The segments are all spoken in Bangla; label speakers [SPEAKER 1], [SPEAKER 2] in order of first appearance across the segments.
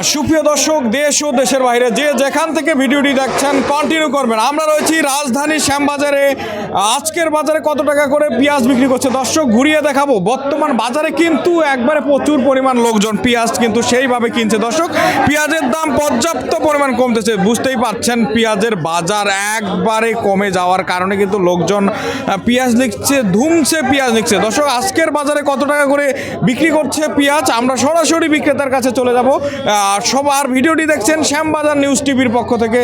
[SPEAKER 1] সুপ্রিয় দর্শক, দেশ ও দেশের বাইরে যে যেখান থেকে ভিডিওটি দেখছেন কন্টিনিউ করবেন। আমরা রয়েছি রাজধানী শ্যামবাজারে। আজকের বাজারে কত টাকা করে পেঁয়াজ বিক্রি করছে? দর্শক, ঘুরিয়ে দেখাবো। বর্তমান বাজারে কিন্তু একবারে প্রচুর পরিমাণ লোকজন পেঁয়াজ কিন্তু সেইভাবে কিনছে। দর্শক, পেঁয়াজের দাম পর্যাপ্ত পরিমাণ কমতেছে। বুঝতেই পারছেন, পেঁয়াজের বাজার একবারে কমে যাওয়ার কারণে কিন্তু লোকজন পেঁয়াজ লিখছে ধুমছে, পেঁয়াজ লিখছে দর্শক, আজকের বাজারে কত টাকা করে বিক্রি করছে পেঁয়াজ? আমরা সরাসরি বিক্রেতার কাছে চলে যাব। সবার ভিডিওটি দেখছেন শ্যামবাজার নিউজ টিভির পক্ষ থেকে।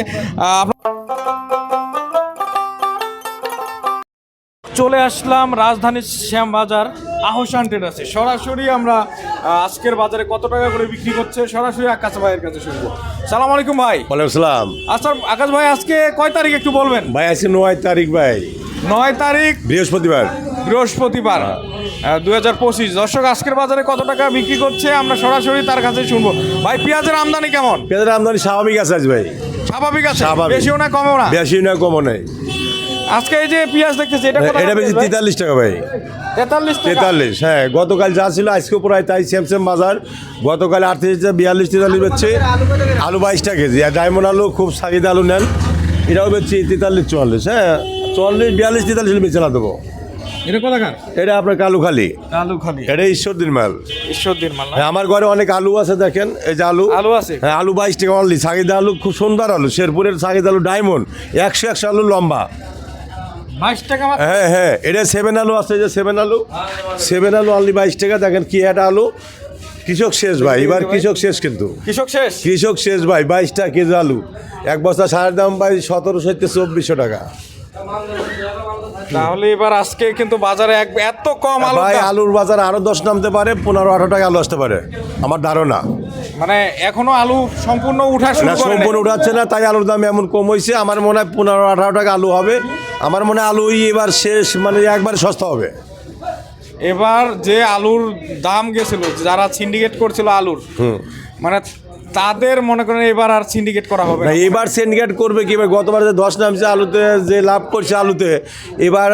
[SPEAKER 1] চলে আসলাম রাজধানীর শ্যামবাজার আহসান ট্রেডার্সে সরাসরি আমরা আজকের বাজারে কত টাকা করে বিক্রি করছে সরাসরি আকাশ ভাইয়ের কাছে শুনব। সালাম আলাইকুম ভাই।
[SPEAKER 2] ওয়ালাইকুম সালাম।
[SPEAKER 1] আচ্ছা আকাশ ভাই আজকে কয় তারিখ একটু বলবেন?
[SPEAKER 2] ভাই আজকে নয় তারিখ ভাই।
[SPEAKER 1] নয় তারিখ।
[SPEAKER 2] বৃহস্পতিবার।
[SPEAKER 1] বৃহস্পতিবার। দু হাজার পঁচিশ। দর্শক আজকের বাজারে কত টাকা বিক্রি করছে আমরা সরাসরি তার কাছে শুনব। ভাই পেঁয়াজের আমদানি কেমন?
[SPEAKER 2] পেঁয়াজের আমদানি স্বাভাবিক আছে আজ ভাই।
[SPEAKER 1] স্বাভাবিক আছে?
[SPEAKER 2] স্বাভাবিক।
[SPEAKER 1] বেশিও না কমেও না?
[SPEAKER 2] বেশি না কমও নাই।
[SPEAKER 1] আজকে এই যে পেঁয়াজ দেখতেছি এটা কত
[SPEAKER 2] এটা বেশি তেতাল্লিশ টাকা ভাই।
[SPEAKER 1] তেতাল্লিশ
[SPEAKER 2] তেতাল্লিশ হ্যাঁ। গতকাল যা ছিল আজকেও প্রায় তাই সেম সেম বাজার। গতকাল আটত্রিশ বিয়াল্লিশ তেতাল্লিশ বেচছে। আলু বাইশ টাকা কেজি। আর ডায়মন্ড আলু খুব সাকিদ আলু নেন। এটাও বেচছি তেতাল্লিশ চুয়াল্লিশ হ্যাঁ। চুয়াল্লিশ বিয়াল্লিশ তেতাল্লিশ বেচে না দেবো।
[SPEAKER 1] এটা খান
[SPEAKER 2] এটা আপনার কালু খালি
[SPEAKER 1] আলু
[SPEAKER 2] এটা ঈশ্বর দিন মাল।
[SPEAKER 1] ঈশ্বর দিন মাল
[SPEAKER 2] হ্যাঁ, আমার ঘরে অনেক আলু আছে দেখেন এই যে আলু।
[SPEAKER 1] আলু আছে?
[SPEAKER 2] হ্যাঁ আলু বাইশ টাকা অনলি সাকিদ আলু খুব সুন্দর আলু শেরপুরের সাকিদ আলু ডায়মন্ড একশো একশো আলু লম্বা।
[SPEAKER 1] বাইশ টাকা
[SPEAKER 2] হ্যাঁ হ্যাঁ এটা সেভেন আলু আছে যে সেভেন আলু। সেভেন আলু অনলি বাইশ টাকা দেখেন কি একটা আলু। কৃষক শেষ ভাই এবার কৃষক শেষ কিন্তু।
[SPEAKER 1] কৃষক শেষ?
[SPEAKER 2] কৃষক শেষ ভাই বাইশ টাকা কেজি আলু। এক বস্তা সারের দাম ভাই সতেরোশো চব্বিশশো টাকা।
[SPEAKER 1] তাহলে এবার আজকে কিন্তু বাজারে এক এত কম আলু
[SPEAKER 2] ভাই আলুর বাজার আরও দশ নামতে পারে পনেরো আঠারো টাকা আলু আসতে পারে। আমার ধারণা।
[SPEAKER 1] মানে এখনও আলু সম্পূর্ণ উঠা শুরু করে
[SPEAKER 2] সম্পূর্ণ উঠাচ্ছে না তাই আলুর দাম এমন কম হয়েছে আমার মনে হয় পনেরো আঠারো টাকা আলু হবে। আমার মনে হয় আলুই এবার শেষ মানে একবার সস্তা হবে।
[SPEAKER 1] এবার যে আলুর দাম গেছিল যারা সিন্ডিকেট করছিল আলুর মানে তাদের মনে করেন এবার আর সিন্ডিকেট করা হবে
[SPEAKER 2] না। এবার সিন্ডিকেট করবে কি? গতবার যে দশ নামছে আলুতে, যে লাভ করছে আলুতে, এবার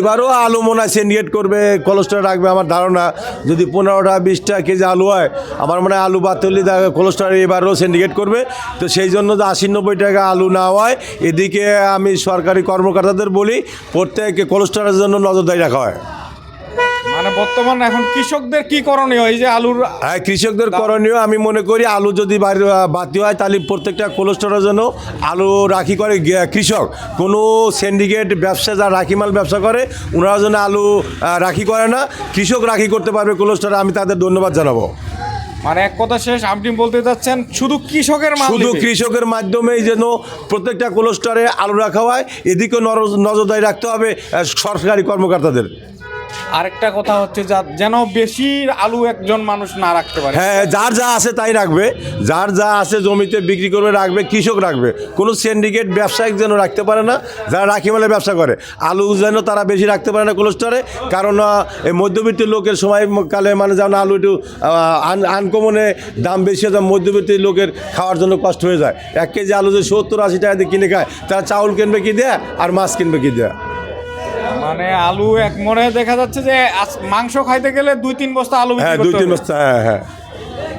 [SPEAKER 2] এবারও আলু মনে হয় সিন্ডিকেট করবে কোলেস্ট্রল রাখবে আমার ধারণা। যদি পনেরোটা, বিশটা কেজি আলু হয়, আমার মনে হয় আলু বাড়তে হলে কোলেস্ট্রল এবারও সিন্ডিকেট করবে। তো সেই জন্য যে আশি নব্বই টাকা আলু না হয়, এদিকে আমি সরকারি কর্মকর্তাদের বলি প্রত্যেক কোলেস্ট্রলের জন্য নজরদারি রাখা হয়।
[SPEAKER 1] বর্তমান এখন কৃষকদের কি করণীয়? এই যে আলুর
[SPEAKER 2] হ্যাঁ কৃষকদের করণীয় আমি মনে করি আলু যদি বাতি হয় তাহলে প্রত্যেকটা কোলেস্টোরের জন্য আলু রাখি করে কৃষক। কোনো সিন্ডিকেট ব্যবসা যারা রাখি মাল ব্যবসা করে ওনারা যেন আলু রাখি করে না কৃষক রাখি করতে পারবে কোলেস্টোরে আমি তাদের ধন্যবাদ জানাব।
[SPEAKER 1] মানে এক কথা শেষ আপনি বলতে চাচ্ছেন শুধু কৃষকের
[SPEAKER 2] শুধু। কৃষকের মাধ্যমেই যেন প্রত্যেকটা কোলেস্টোরে আলু রাখা হয় এদিকেও নজরদারি রাখতে হবে সরকারি কর্মকর্তাদের।
[SPEAKER 1] আরেকটা কথা হচ্ছে যা- যেন বেশি আলু একজন মানুষ না রাখতে পারে।
[SPEAKER 2] হ্যাঁ যার যা আছে তাই রাখবে। যার যা আছে জমিতে বিক্রি করবে, রাখবে, কৃষক রাখবে। কোনো সিন্ডিকেট ব্যবসায়িক যেন রাখতে পারে না, যারা রাখি মেলে ব্যবসা করে। আলু যেন তারা বেশি রাখতে পারে না কোলেস্টরে, কারণ এই মধ্যবিত্ত লোকের সময় কালে মানে যেমন আলু একটু আনকমনে দাম বেশি হয়ে মধ্যবিত্ত লোকের খাওয়ার জন্য কষ্ট হয়ে যায়। এক কেজি আলু যে সত্তর আশি টাকা দিয়ে কিনে খায়, তারা চাউল কিনবে কি দেয় আর মাছ কিনবে কি দেয়?
[SPEAKER 1] মানে আলু এক মনে দেখা যাচ্ছে যে মাংস খাইতে গেলে দুই তিন বস্তা আলু
[SPEAKER 2] হ্যাঁ দুই তিন বস্তা হ্যাঁ হ্যাঁ।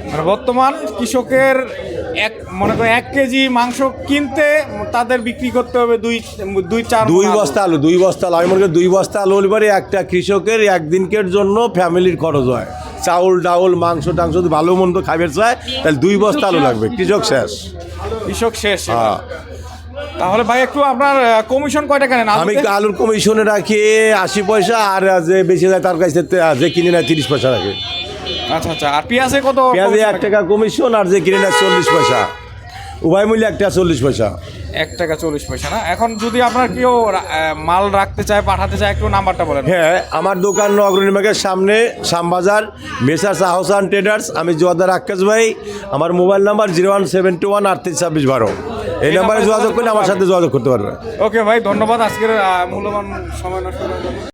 [SPEAKER 1] মানে বর্তমান কৃষকের এক মনে করে এক কেজি মাংস কিনতে তাদের বিক্রি করতে হবে দুই দুই চার
[SPEAKER 2] দুই বস্তা আলু দুই বস্তা আলু। আমি মনে করি দুই বস্তা আলু হলে পরে একটা কৃষকের একদিনকের জন্য ফ্যামিলির খরচ হয়। চাউল ডাউল মাংস টাংস যদি ভালো মন্দ খাবার চায় তাহলে দুই বস্তা আলু লাগবে। কৃষক শেষ।
[SPEAKER 1] কৃষক শেষ।
[SPEAKER 2] হ্যাঁ।
[SPEAKER 1] তাহলে ভাই একটু আপনার কমিশন কয় টাকা নেন
[SPEAKER 2] আমি? আলুর কমিশনে রাখি আশি পয়সা আর যে বেশি যায় তার কাছে যে কিনে নেয় তিরিশ পয়সা রাখে।
[SPEAKER 1] আচ্ছা আচ্ছা আর পেঁয়াজে কত
[SPEAKER 2] পেঁয়াজে এক টাকা কমিশন আর যে কিনে নেয় চল্লিশ পয়সা। উভয় মূল্যে এক টাকা চল্লিশ পয়সা।
[SPEAKER 1] এক টাকা চল্লিশ পয়সা না? এখন যদি আপনার কেউ মাল রাখতে চায় পাঠাতে চায় একটু নাম্বারটা বলেন।
[SPEAKER 2] হ্যাঁ আমার দোকান অগ্রণীমার্গের সামনে শ্যামবাজার মেসার্স আহসান ট্রেডার্স। আমি জোয়াদার আক্কাস ভাই আমার mobile number zero one seven two one আটত্রিশ ছাব্বিশ বারো। এই নাম্বারে যোগাযোগ করলে আমার সাথে যোগাযোগ করতে পারবে।
[SPEAKER 1] ওকে ভাই ধন্যবাদ। আজকের মূল্যবান সময় নষ্ট করার জন্য।